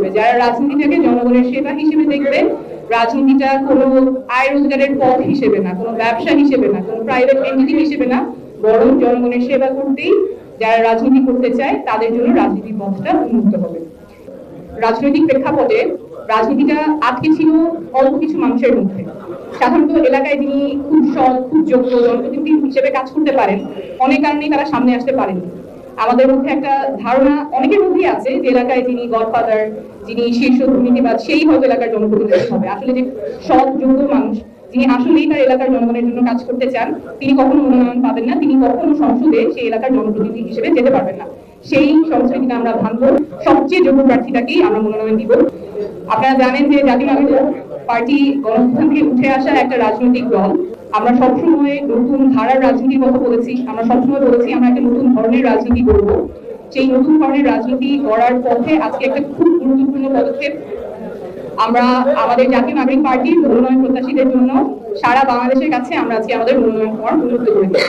করবে। যারা রাজনীতিটাকে জনগণের সেবা হিসেবে দেখবে, রাজনীতিটা কোনো আয় রোজগারের পথ হিসেবে না, কোনো ব্যবসা হিসেবে না, কোনো প্রাইভেট এন্টিটি হিসেবে না, বরং জনগণের সেবা করতেই যারা রাজনীতি করতে চায়, তাদের জন্য রাজনীতির পথটা উন্মুক্ত হবে। রাজনৈতিক প্রেক্ষাপটে রাজনীতিটা আজকে ছিল অল্প কিছু মানুষের মধ্যে। সাধারণত এলাকায় যিনি খুব সৎ, খুব যোগ্য জনপ্রতিনিধি হিসেবে কাজ করতে পারেন অনেক কারণেই তারা সামনে আসতে পারেননি। আমাদের মধ্যে একটা ধারণা, অনেকের মধ্যেই আছে যে এলাকায় যিনি গডফাদার, যিনি শীর্ষ দুর্নীতিবাদ, সেই হয়তো এলাকার জনপ্রতিনিধি হবে। আসলে যে সৎ, যোগ্য মানুষ যিনি আসলেই তার এলাকার জনগণের জন্য কাজ করতে চান, তিনি কখনো মনোনয়ন পাবেন না, তিনি কখনো সংসদে সেই এলাকার জনপ্রতিনিধি হিসেবে যেতে পারবেন না। সেই সংস্কৃতিকে আমরা ভাঙবো, সবচেয়ে যোগ্য প্রার্থীটাকেই আমরা মনোনয়ন দিব। আপনারা জানেন যে জাতীয় পার্টি গণঅভ্যুত্থান থেকে উঠে আসা একটা রাজনৈতিক দল। আমরা সবসময় নতুন ধারার রাজনীতির কথা বলেছি, আমরা সবসময় বলেছি আমরা একটা নতুন ধরনের রাজনীতি করব। সেই নতুন ধরনের রাজনীতি করার পথে আজকে একটা খুব গুরুত্বপূর্ণ পদক্ষেপ। আমরা আমাদের জাতীয় নাগরিক পার্টির মনোনয়ন প্রত্যাশীদের জন্য সারা বাংলাদেশের কাছে আমরা আজকে আমাদের মনোনয়ন ফর্ম উন্মুক্ত করেছি